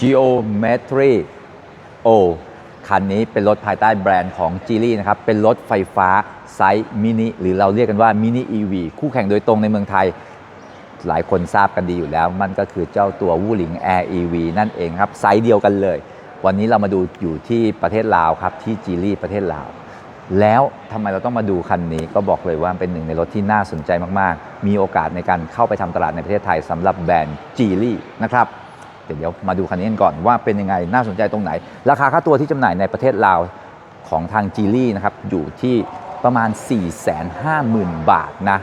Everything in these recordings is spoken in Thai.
Geometry O คันนี้เป็นรถภายใต้แบรนด์ของ g ี l y นะครับ เป็นรถไฟฟ้าไซส์มินิหรือเราเรียกกันว่ามินิ EV คู่แข่งโดยตรงในเมืองไทย หลายคนทราบกันดีอยู่แล้ว มันก็คือเจ้าตัววูหลิง Air EV นั่นเองครับ ไซส์เดียวกันเลย วันนี้เรามาดูอยู่ที่ประเทศลาวครับ ที่จีรีประเทศลาว แล้วทำไมเราต้องมาดูคันนี้ก็บอกเลยว่าเป็นหนึ่งในรถที่น่าสนใจมากๆ มีโอกาสในการเข้าไปทำตลาดในประเทศไทยสำหรับแบรนด์จีรีนะครับ เดี๋ยวมาดูคันนี้กันก่อนว่าเป็นยังไงน่าสนใจตรงไหน ราคาค่าตัวที่จำหน่ายในประเทศลาวของทางจีรีนะครับอยู่ที่ประมาณ 450,000 บาทนะ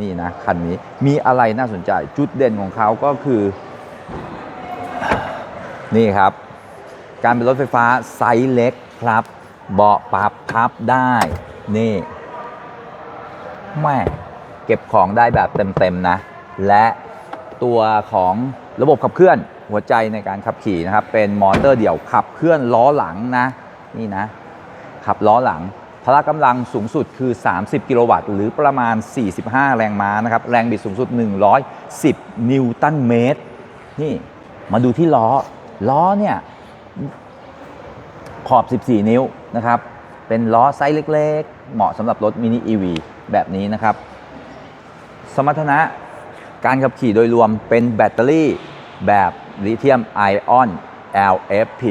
นี่นะคันนี้มีอะไรน่าสนใจจุดเด่นของเขาก็คือ นี่ครับ การเป็นรถไฟฟ้าไซส์เล็กครับ เบาะปรับพับได้ นี่แม่เก็บของได้แบบเต็มๆนะ และตัวของ ระบบขับเคลื่อนหัวใจในการขับขี่นะครับเป็นมอเตอร์เดี่ยวขับเคลื่อนล้อหลังนะนี่นะขับล้อหลังพละกำลังสูงสุดคือ 30 กิโลวัตต์ หรือประมาณ 45 แรงม้านะครับ แรงบิดสูงสุด 110 นิวตันเมตร นี่มาดูที่ล้อ ล้อเนี่ย ขอบ 14 นิ้วนะครับ เป็นล้อไซส์เล็กๆ เหมาะสำหรับรถมินิ EV แบบนี้นะครับ สมรรถนะ การขับขี่โดยรวมเป็นแบตเตอรี่แบบลิเธียมไอออน LFP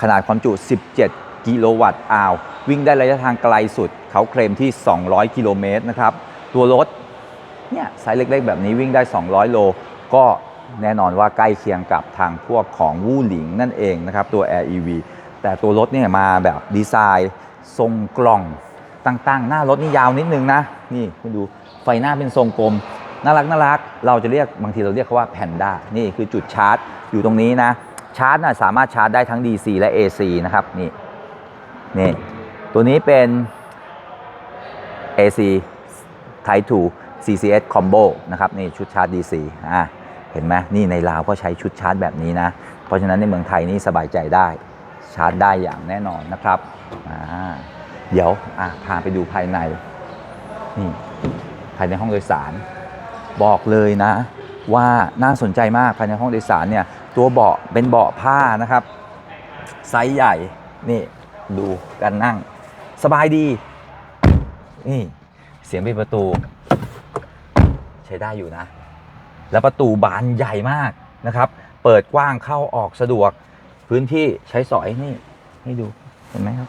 ขนาดความจุ 17 กิโลวัตต์อาววิ่งได้ระยะทางไกลสุด เขาเคลมที่ 200 กิโลเมตรนะครับ ตัวรถเนี่ยไซส์เล็กๆ แบบนี้วิ่งได้ 200 โล ก็แน่นอนว่าใกล้เคียงกับทางพวกของวู่หลิงนั่นเองนะครับ ตัว Air EV แต่ตัวรถเนี่ยมาแบบดีไซน์ทรงกล่องต่างๆ หน้ารถนี่ยาวนิดนึงนะ นี่คุณดูไฟหน้าเป็นทรงกลม น่ารักน่ารัก เราจะเรียกบางทีเราเรียกเขาว่าแพนด้านี่คือจุดชาร์จ อยู่ตรงนี้นะชาร์จนะสามารถชาร์จได้ทั้ง DC และ AC นะครับนี่นี่ตัวนี้เป็น AC Type 2 CCS Combo นะครับนี่ชุดชาร์จ DC อ่าเห็นไหมนี่ในลาวก็ใช้ชุดชาร์จแบบนี้นะ เพราะฉะนั้นในเมืองไทยนี่สบายใจได้ชาร์จได้อย่างแน่นอนนะครับอ่าเดี๋ยวอะพาไปดูภายในนี่ภายในห้องโดยสาร บอกเลยนะ ว่าน่าสนใจมากภายในห้องโดยสารเนี่ยตัวเบาะเป็นเบาะผ้านะครับ ไซส์ใหญ่นี่ดูการนั่ง สบายดี นี่เสียงปิดประตู ใช้ได้อยู่นะ แล้วประตูบานใหญ่มากนะครับ เปิดกว้างเข้าออกสะดวก พื้นที่ใช้สอยนี่ให้ดูเห็นไหมครับ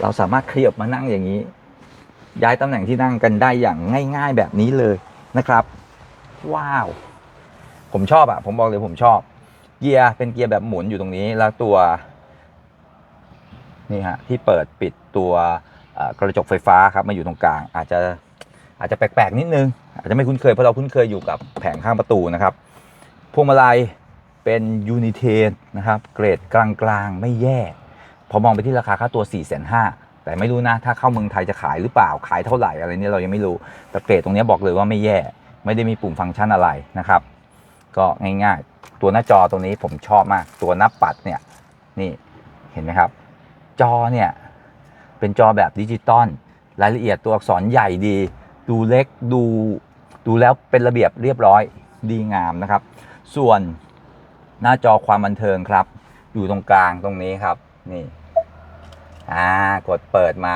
เราสามารถขยับมานั่งอย่างนี้ ย้ายตำแหน่งที่นั่งกันได้อย่างง่าย ๆแบบนี้เลยนะครับ ว้าว ผมชอบอะผมบอกเลยผมชอบ เกียร์เป็นเกียร์แบบหมุนอยู่ตรงนี้ แล้วตัวนี่ฮะที่เปิดปิดตัวกระจกไฟฟ้าครับมาอยู่ตรงกลาง อาจจะอาจจะแปลกๆนิดนึง อาจจะไม่คุ้นเคยเพราะเราคุ้นเคยอยู่กับแผงข้างประตูนะครับพวงมาลัยเป็นยูนิเทนนะครับ เกรดกลางๆไม่แย่ พอมองไปที่ราคาค่าตัว 4 5 0 0 0แต่ไม่รู้นะ ถ้าเข้าเมืองไทยจะขายหรือเปล่าขายเท่าไหร่อะไรเนี่ยเรายังไม่รู้แต่เกรดตรงนี้บอกเลยว่าไม่แย่ ไม่ได้มีปุ่มฟังก์ชันอะไรนะครับ ก็ง่ายๆ ตัวหน้าจอตรงนี้ผมชอบมาก ตัวหน้าปัดเนี่ยนี่เห็นไหมครับ จอเนี่ยเป็นจอแบบดิจิตอลรายละเอียดตัวอักษรใหญ่ดี ดูเล็กดูดูแล้วเป็นระเบียบเรียบร้อยดีงามนะครับ ส่วนหน้าจอความบันเทิงครับ อยู่ตรงกลางตรงนี้ครับนี่อ่ากดเปิดมา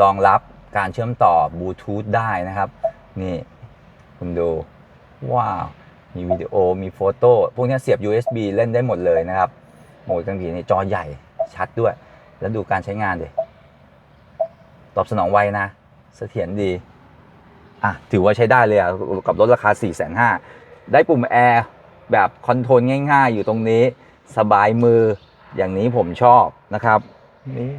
รองรับการเชื่อมต่อบลูทูธได้นะครับ นี่ คุณดู ว้าว มีวิดีโอมีโฟโต้พวกนี้เสียบ USB เล่นได้หมดเลยนะครับ โหมดกันผีในจอใหญ่ชัดด้วย แล้วดูการใช้งานดิตอบสนองไวนะเสถียรดีอะถือว่าใช้ได้เลยอะกับรถราคา 4 5 0 0 0ได้ปุ่มแอร์แบบคอนโทรลง่ายๆ อยู่ตรงนี้สบายมืออย่างนี้ผมชอบนะครับนี่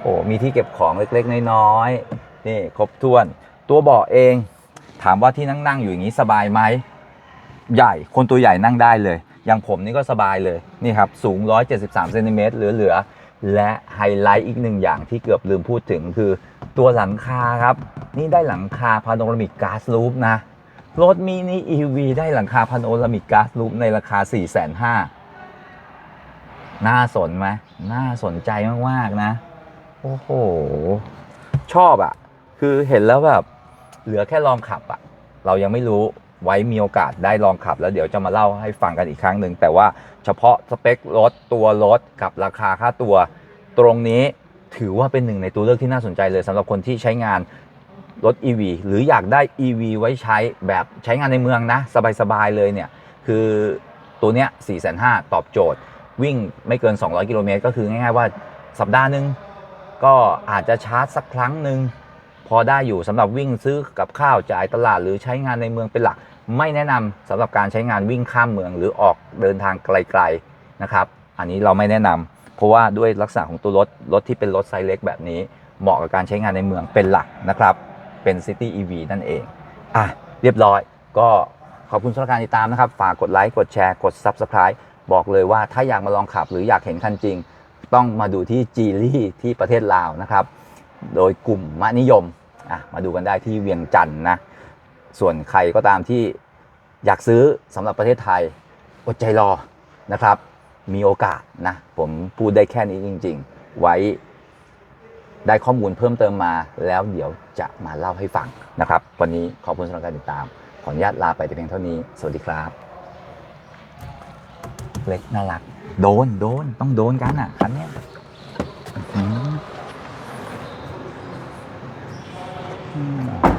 โอ้มีที่เก็บของเล็กๆ น้อยๆนี่ครบถ้วน ตัวเบาะเอง ถามว่าที่นั่งๆอยู่อย่างนี้สบายไหมใหญ่คนตัวใหญ่นั่งได้เลย อย่างผมนี่ก็สบายเลยนี่ครับสูง 173เซนติเมตรเหลือๆและไฮไลท์อีกหนึ่งอย่างที่เกือบลืมพูดถึงคือตัวหลังคาครับ นี่ได้หลังคาพาโนรามิกก๊าซลูปนะรถมินิ EV ได้หลังคาพาโนรามิกก๊าซลูปในราคา 4 5 0 0 0น่าสนไหมน่าสนใจมาก ๆ นะ โอ้โห ชอบอะ่ะ คือเห็นแล้วแบบ เหลือแค่ลองขับอะ่ะเรายังไม่รู้ไว้มีโอกาสได้ลองขับ แล้วเดี๋ยวจะมาเล่าให้ฟังกันอีกครั้งหนึ่งแต่ว่าเฉพาะสเปครถตัวรถกับราคาค่าตัว ตรงนี้ถือว่าเป็นหนึ่งในตัวเลือกที่น่าสนใจเลยสำหรับคนที่ใช้งานรถ EV หรืออยากได้ EV ไว้ใช้แบบใช้งานในเมืองนะ สบาย ๆ เลยเนี่ย คือตัวเนี้ย4 5 0 0ตอบโจทย์ วิ่งไม่เกิน 200 กิโลเมตรก็คือง่าย ๆ ว่าสัปดาห์หนึ่งก็อาจจะชาร์จสักครั้งหนึ่ง พอได้อยู่สำหรับวิ่งซื้อกับข้าวจ่ายตลาดหรือใช้งานในเมืองเป็นหลัก ไม่แนะนำสำหรับการใช้งานวิ่งข้ามเมืองหรือออกเดินทางไกลๆนะครับ อันนี้เราไม่แนะนำเพราะว่าด้วยลักษณะของตัวรถรถที่เป็นรถไซส์เล็กแบบนี้ เหมาะกับการใช้งานในเมืองเป็นหลักนะครับ เป็น City EV นั่นเองอะเรียบร้อยก็ขอบคุณสำหรับการติดตามนะครับ ฝากกดไลค์กดแชร์กด Subscribe บอกเลยว่าถ้าอยากมาลองขับหรืออยากเห็นคันจริง ต้องมาดูที่จีลี่ที่ประเทศลาวนะครับ โดยกลุ่มมะนิยม อะมาดูกันได้ที่เวียงจันทร์นะ ส่วนใครก็ตามที่อยากซื้อสำหรับประเทศไทยอดใจรอนะครับ มีโอกาสนะ ผมพูดได้แค่นี้จริง ๆ ไว้ได้ข้อมูลเพิ่มเติมมา แล้วเดี๋ยวจะมาเล่าให้ฟังนะครับ วันนี้ขอบคุณสำหรับการติดตาม ขออนุญาตลาไปแต่เพียงเท่านี้ สวัสดีครับ เล็กน่ารัก โดนโดนต้องโดนกันอะคันเนี้ย 嗯。